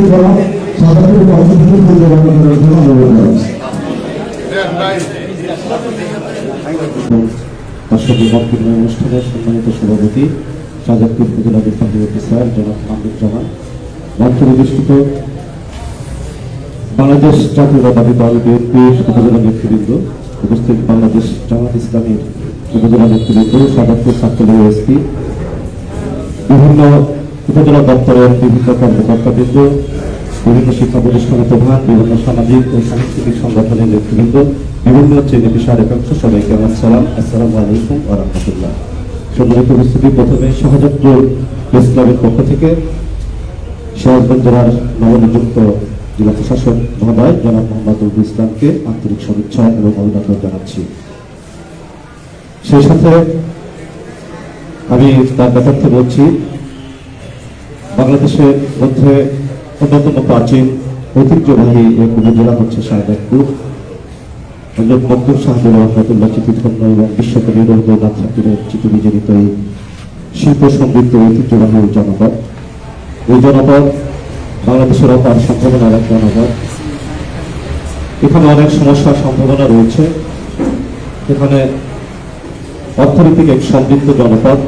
অনুরোধ জানাচ্ছি অনুষ্ঠানের সম্মানিত সভাপতি শাহজাদপুর উপজেলা বিভাগীয় অফিসার জনাব মাহমুদুজ্জামান। মন্ত্রবিষ্ঠিত বাংলাদেশ জাতীয়তাবাদী দল বিএনপির উপজেলা নেতৃবৃন্দ, উপস্থিত বাংলাদেশ জামাত ইসলামের উপজেলা নেতৃবৃন্দ শাহজাদপুর ছাত্রলীগ এসপি, বিভিন্ন উপজেলা দপ্তরের বিভিন্ন কর্মকর্তাবৃন্দ বিভিন্ন শিক্ষা প্রতিষ্ঠানের প্রধান, বিভিন্ন সামাজিক ও সাংস্কৃতিক সংগঠনের নেতৃবৃন্দ, বিভিন্ন শ্রেণি পেশার একাংশ সবাইকে আমার সালাম, আসসালামু আলাইকুম ওয়া রাহমাতুল্লাহ। সম্মানিত উপস্থিতি, প্রথমে প্রেস ক্লাবের পক্ষ থেকে সিরাজগঞ্জ জেলার নবনিযুক্ত জেলা প্রশাসক মহোদয় জনাব মোহাম্মদ রবি ইসলামকে আন্তরিক শুভেচ্ছা এবং অভিনন্দন জানাচ্ছি। সেই সাথে আমি তার ব্যাপারটা বলছি বাংলাদেশের মধ্যে অন্যতম প্রাচীন ঐতিহ্যবাহী এক উপজেলা হচ্ছে শাহজাদপুর হজরত মকদুর সাহেবের রহমতুল্লাহ চিঠিধন্য এবং বিশ্বকবি রবীন্দ্রনাথ ঠাকুরের চিত্রবিজড়িত এই শিল্প সমৃদ্ধ ঐতিহ্যবাহী জনপদ। এই জনপদ বাংলাদেশের অপার সম্ভাবনার এক জনপদ। এখানে অনেক সমস্যার সম্ভাবনা রয়েছে। এখানে অর্থনৈতিক এক সমৃদ্ধ জনপদ।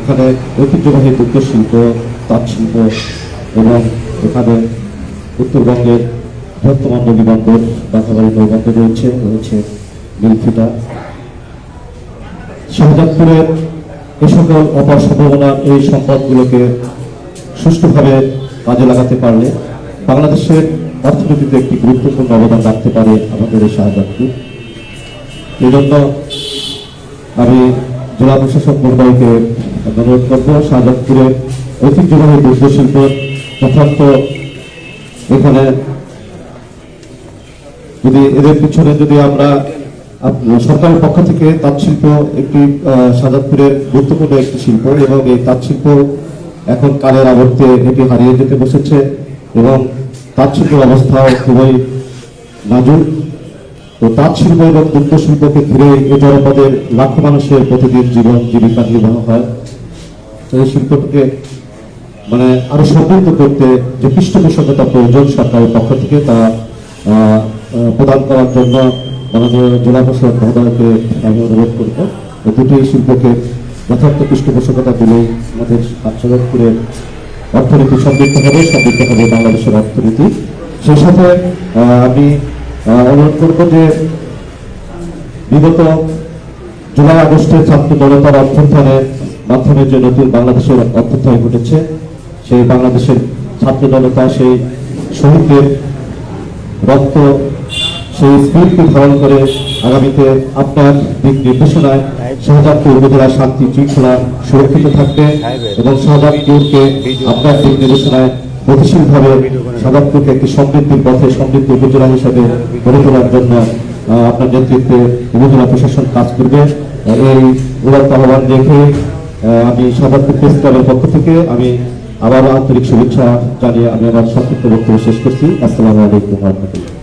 এখানে ঐতিহ্যবাহী দুগ্ধ শিল্প তাঁত শিল্প এবং এখানে উত্তরবঙ্গের নদী বন্দর বাঘাবাড়ি নৌবন্দর রয়েছে রয়েছে মিলফিটা শাহজাদপুরের এ সকল অপার সম্ভাবনা এই সম্পদগুলোকে সুষ্ঠুভাবে কাজে লাগাতে পারলে বাংলাদেশের অর্থনীতিতে একটি গুরুত্বপূর্ণ অবদান রাখতে পারে আমাদের এই শাহজাদপুর। এই জন্য আমি জেলা প্রশাসক মহোদয়কে অনুরোধ করব, শাহজাদপুরের ঐতিহ্যবাহী দুগ্ধ শিল্প যথার্থ এখানে যদি এদের পিছনে যদি আমরা সরকারের পক্ষ থেকে তাঁত শিল্প একটি সাজাদপুরের গুরুত্বপূর্ণ একটি শিল্প এবং এই তাঁত শিল্প এখন কালের আবর্তে এটি হারিয়ে যেতে বসেছে এবং তাঁত শিল্পের অবস্থাও খুবই নাজুক। তো তাঁত শিল্প এবং দুগ্ধ শিল্পকে ঘিরে এই জনপদের লাখো মানুষের প্রতিদিন জীবন জীবিকা নির্বাহ হয়। তো এই শিল্পটাকে মানে আরও সমৃদ্ধ করতে যে পৃষ্ঠপোষকতা প্রয়োজন সরকারের পক্ষ থেকে তা প্রদান করার জন্য মাননীয় জেলা প্রশাসক মহোদয়কে আমি অনুরোধ করব। দুটি শিল্পকে যথার্থ পৃষ্ঠপোষকতা দিলেই আমাদের শাহজাদপুরের অর্থনীতি সমৃদ্ধ হবে সমৃদ্ধ হবে বাংলাদেশের অর্থনীতি। সেই সাথে আমি অনুরোধ করব যে বিগত জুলাই আগস্টের ছাত্র জনতার অভ্যুত্থানের মাধ্যমে যে নতুন বাংলাদেশের অভ্যুত্থান ঘটেছে সেই বাংলাদেশের ছাত্র জনতা সেই শহীদদের রক্ত, সেই স্পিরিটকে ধারণ করে আগামীতে আপনার দিক নির্দেশনায় শাহজাদপুর উপজেলা শান্তি শৃঙ্খলা সুরক্ষিত থাকবে এবং শাহজাদপুরকে আপনার দিক নির্দেশনায় গতিশীলভাবে শাহজাদপুরকে একটি সমৃদ্ধির পথে সমৃদ্ধ উপজেলা হিসেবে গড়ে তোলার জন্য আপনার নেতৃত্বে উপজেলা প্রশাসন কাজ করবে। এই উদাত্ত আহ্বান রেখে আমি শাহজাদপুর প্রেস ক্লাবের পক্ষ থেকে আমি আবার আন্তরিক শুভেচ্ছা জানিয়ে আমি আমার সংক্ষিপ্ত বক্তব্য শেষ করছি। আসসালামু আলাইকুম রহমতুল্লাহ।